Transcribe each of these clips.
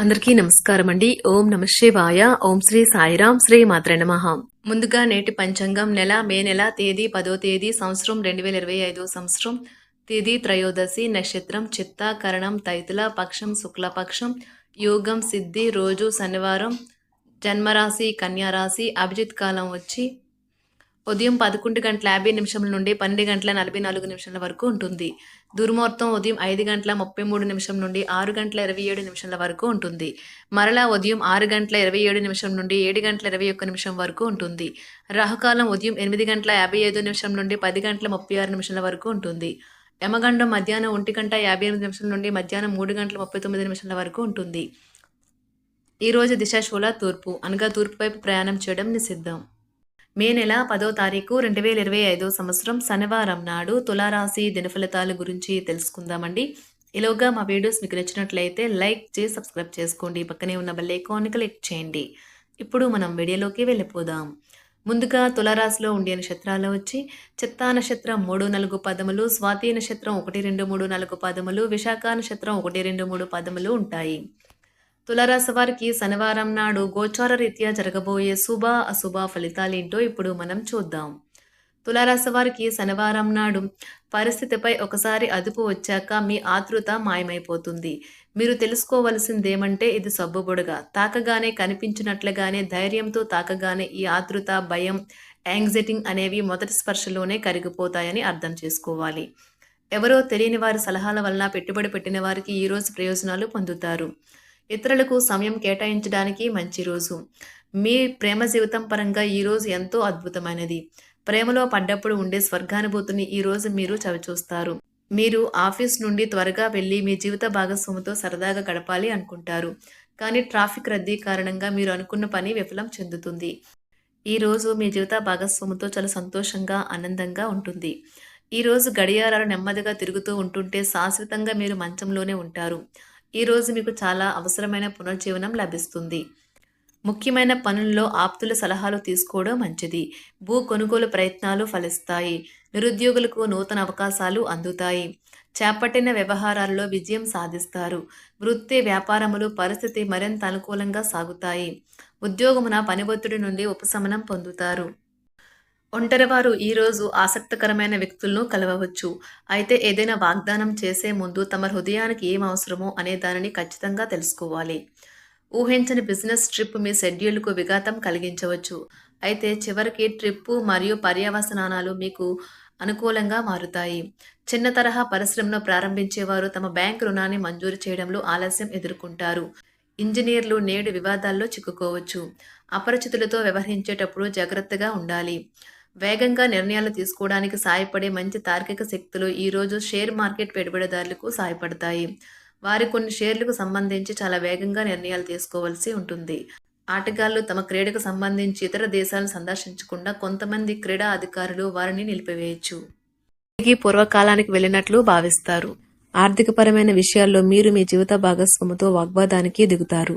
అందరికీ నమస్కారం అండి ఓం నమ శివాయ. ఓం శ్రీ సాయిరాం శ్రీ మాత్ర నమః. ముందుగా నేటి పంచాంగం నెల మే నెల తేదీ పదో తేదీ సంవత్సరం రెండు వేల ఇరవై ఐదో సంవత్సరం తేదీ త్రయోదశి నక్షత్రం చిత్త కరణం తైతుల పక్షం శుక్లపక్షం యోగం సిద్ధి రోజు శనివారం జన్మరాశి కన్యారాశి అభిజిత్ కాలం వచ్చి ఉదయం పదకొండు గంటల యాభై నిమిషముల నుండి పన్నెండు గంటల నలభై నాలుగు నిమిషాల వరకు ఉంటుంది. దుర్ముహూర్తం ఉదయం ఐదు గంటల ముప్పై మూడు నిమిషం నుండి ఆరు గంటల ఇరవై ఏడు నిమిషాల వరకు ఉంటుంది. మరలా ఉదయం ఆరు గంటల ఇరవై ఏడు నిమిషం నుండి ఏడు గంటల ఇరవై ఒక్క నిమిషం వరకు ఉంటుంది. రాహుకాలం ఉదయం ఎనిమిది గంటల యాభై ఐదు నిమిషం నుండి పది గంటల ముప్పై ఆరు నిమిషాల వరకు ఉంటుంది. యమగండం మధ్యాహ్నం ఒంటి గంట యాభై ఎనిమిది నిమిషాల నుండి మధ్యాహ్నం మూడు గంటల ముప్పై తొమ్మిది నిమిషాల వరకు ఉంటుంది. ఈరోజు రోజు దిశాశూల తూర్పు అనగా తూర్పు వైపు ప్రయాణం చేయడం నిషిద్ధం. మే నెల పదో తారీఖు రెండు వేల ఇరవై ఐదో సంవత్సరం శనివారం నాడు తులారాశి దినఫలితాల గురించి తెలుసుకుందామండి. ఇలాగా మా వీడియోస్ మీకు నచ్చినట్లయితే లైక్ చేసి సబ్స్క్రైబ్ చేసుకోండి. పక్కనే ఉన్న బెల్ ఐకాన్ని క్లిక్ చేయండి. ఇప్పుడు మనం వీడియోలోకి వెళ్ళిపోదాం. ముందుగా తులారాశిలో ఉండే నక్షత్రాలు వచ్చి చిత్తా నక్షత్రం మూడు నాలుగు పదములు స్వాతి నక్షత్రం ఒకటి రెండు మూడు నాలుగు పదములు విశాఖ నక్షత్రం ఒకటి రెండు మూడు పదములు ఉంటాయి. తులారాశి వారికి శనివారం నాడు గోచార రీత్యా జరగబోయే శుభ అశుభ ఫలితాలేంటో ఇప్పుడు మనం చూద్దాం. తులారాశి వారికి శనివారం నాడు పరిస్థితిపై ఒకసారి అదుపు వచ్చాక మీ ఆతృత మాయమైపోతుంది. మీరు తెలుసుకోవలసిందేమంటే ఇది సబ్బుబుడగా. తాకగానే కనిపించినట్లుగానే ధైర్యంతో తాకగానే ఈ ఆతృత భయం యాంగ్జైటింగ్ అనేవి మొదటి స్పర్శలోనే కరిగిపోతాయని అర్థం చేసుకోవాలి. ఎవరో తెలియని వారి సలహాల వలన పెట్టుబడి పెట్టిన వారికి ఈరోజు ప్రయోజనాలు పొందుతారు. ఇతరులకు సమయం కేటాయించడానికి మంచి రోజు. మీ ప్రేమ జీవితం పరంగా ఈరోజు ఎంతో అద్భుతమైనది. ప్రేమలో పడ్డప్పుడు ఉండే స్వర్గానుభూతిని ఈరోజు మీరు చవిచూస్తారు. మీరు ఆఫీస్ నుండి త్వరగా వెళ్ళి మీ జీవిత భాగస్వామితో సరదాగా గడపాలి అనుకుంటారు. కానీ ట్రాఫిక్ రద్దీ కారణంగా మీరు అనుకున్న పని విఫలం చెందుతుంది. ఈ రోజు మీ జీవిత భాగస్వామితో చాలా సంతోషంగా ఆనందంగా ఉంటుంది. ఈ రోజు గడియారాలు నెమ్మదిగా తిరుగుతూ ఉంటుంటే శాశ్వతంగా మీరు మంచంలోనే ఉంటారు. ఈరోజు మీకు చాలా అవసరమైన పునర్జీవనం లభిస్తుంది. ముఖ్యమైన పనుల్లో ఆప్తుల సలహాలు తీసుకోవడం మంచిది. భూ కొనుగోలు ప్రయత్నాలు ఫలిస్తాయి. నిరుద్యోగులకు నూతన అవకాశాలు అందుతాయి. చేపట్టిన వ్యవహారాల్లో విజయం సాధిస్తారు. వృత్తి వ్యాపారములు పరిస్థితి మరింత అనుకూలంగా సాగుతాయి. ఉద్యోగమున పని ఒత్తిడి నుండి ఉపశమనం పొందుతారు. ఒంటరివారు ఈరోజు ఆసక్తికరమైన వ్యక్తులను కలవవచ్చు. అయితే ఏదైనా వాగ్దానం చేసే ముందు తమ హృదయానికి ఏం అవసరమో అనే దానిని ఖచ్చితంగా తెలుసుకోవాలి. ఊహించని బిజినెస్ ట్రిప్ మీ షెడ్యూల్కు విఘాతం కలిగించవచ్చు. అయితే చివరికి ట్రిప్పు మరియు పర్యవసనాలు మీకు అనుకూలంగా మారుతాయి. చిన్న తరహా పరిశ్రమను ప్రారంభించేవారు తమ బ్యాంక్ రుణాన్ని మంజూరు చేయడంలో ఆలస్యం ఎదుర్కొంటారు. ఇంజనీర్లు నేడు వివాదాల్లో చిక్కుకోవచ్చు. అపరిచితులతో వ్యవహరించేటప్పుడు జాగ్రత్తగా ఉండాలి. వేగంగా నిర్ణయాలు తీసుకోవడానికి సాయపడే మంచి తార్కిక శక్తులు ఈరోజు షేర్ మార్కెట్ పెట్టుబడిదారులకు సాయపడతాయి వారి కొన్ని షేర్లకు సంబంధించి చాలా వేగంగా నిర్ణయాలు తీసుకోవాల్సి ఉంటుంది. ఆటగాళ్ళు తమ క్రీడకు సంబంధించి ఇతర దేశాలను సందర్శించకుండా కొంతమంది క్రీడా అధికారులు వారిని నిలిపివేయచ్చు. తిరిగి పూర్వకాలానికి వెళ్ళినట్లు భావిస్తారు. ఆర్థికపరమైన విషయాల్లో మీరు మీ జీవిత భాగస్వామితో వాగ్వాదానికి దిగుతారు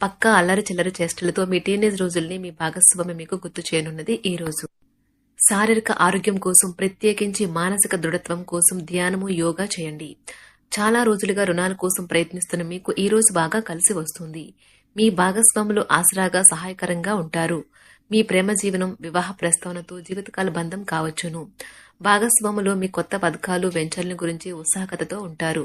పక్కా అల్లరి చిల్లరి చేష్టలతో మీ టీనేజ్ రోజుల్ని మీ భాగస్వామి మీకు గుర్తు చేయనున్నది ఈ రోజు. శారీరక ఆరోగ్యం కోసం ప్రత్యేకించి మానసిక దృఢత్వం కోసం ధ్యానము యోగా చేయండి. చాలా రోజులుగా రుణాల కోసం ప్రయత్నిస్తున్న మీకు ఈ రోజు బాగా కలిసి వస్తుంది. మీ భాగస్వాములు ఆసరాగా సహాయకరంగా ఉంటారు. మీ ప్రేమ జీవనం వివాహ ప్రస్తావనతో జీవితకాల బంధం కావచ్చును. భాగస్వాములు మీ కొత్త పథకాలు వెంచర్ల గురించి ఉత్సాహకతతో ఉంటారు.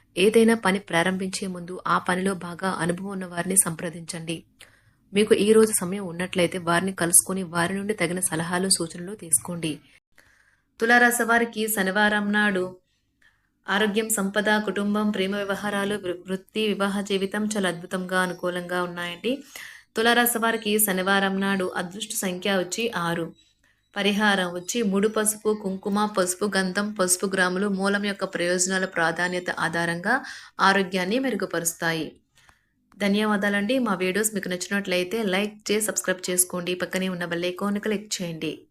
ఏదైనా పని ప్రారంభించే ముందు ఆ పనిలో బాగా అనుభవం ఉన్న వారిని సంప్రదించండి. మీకు ఈ రోజు సమయం ఉన్నట్లయితే వారిని కలుసుకుని వారి నుండి తగిన సలహాలు సూచనలు తీసుకోండి. తులారాశి వారికి శనివారం నాడు ఆరోగ్యం సంపద కుటుంబం ప్రేమ వ్యవహారాలు వృ- వృత్తి వివాహ జీవితం చాలా అద్భుతంగా అనుకూలంగా ఉన్నాయండి. తులారాశి వారికి శనివారం నాడు అదృష్ట సంఖ్య వచ్చి ఆరు. పరిహారం వచ్చి ముడు పసుపు కుంకుమ పసుపు గంధం పసుపు గ్రాములు మూలం యొక్క ప్రయోజనాల ప్రాధాన్యత ఆధారంగా ఆరోగ్యాన్ని మెరుగుపరుస్తాయి. ధన్యవాదాలండి. మా వీడియోస్ మీకు నచ్చినట్లయితే లైక్ చేసి సబ్స్క్రైబ్ చేసుకోండి. పక్కనే ఉన్న బెల్ ఐకాన్ క్లిక్ చేయండి.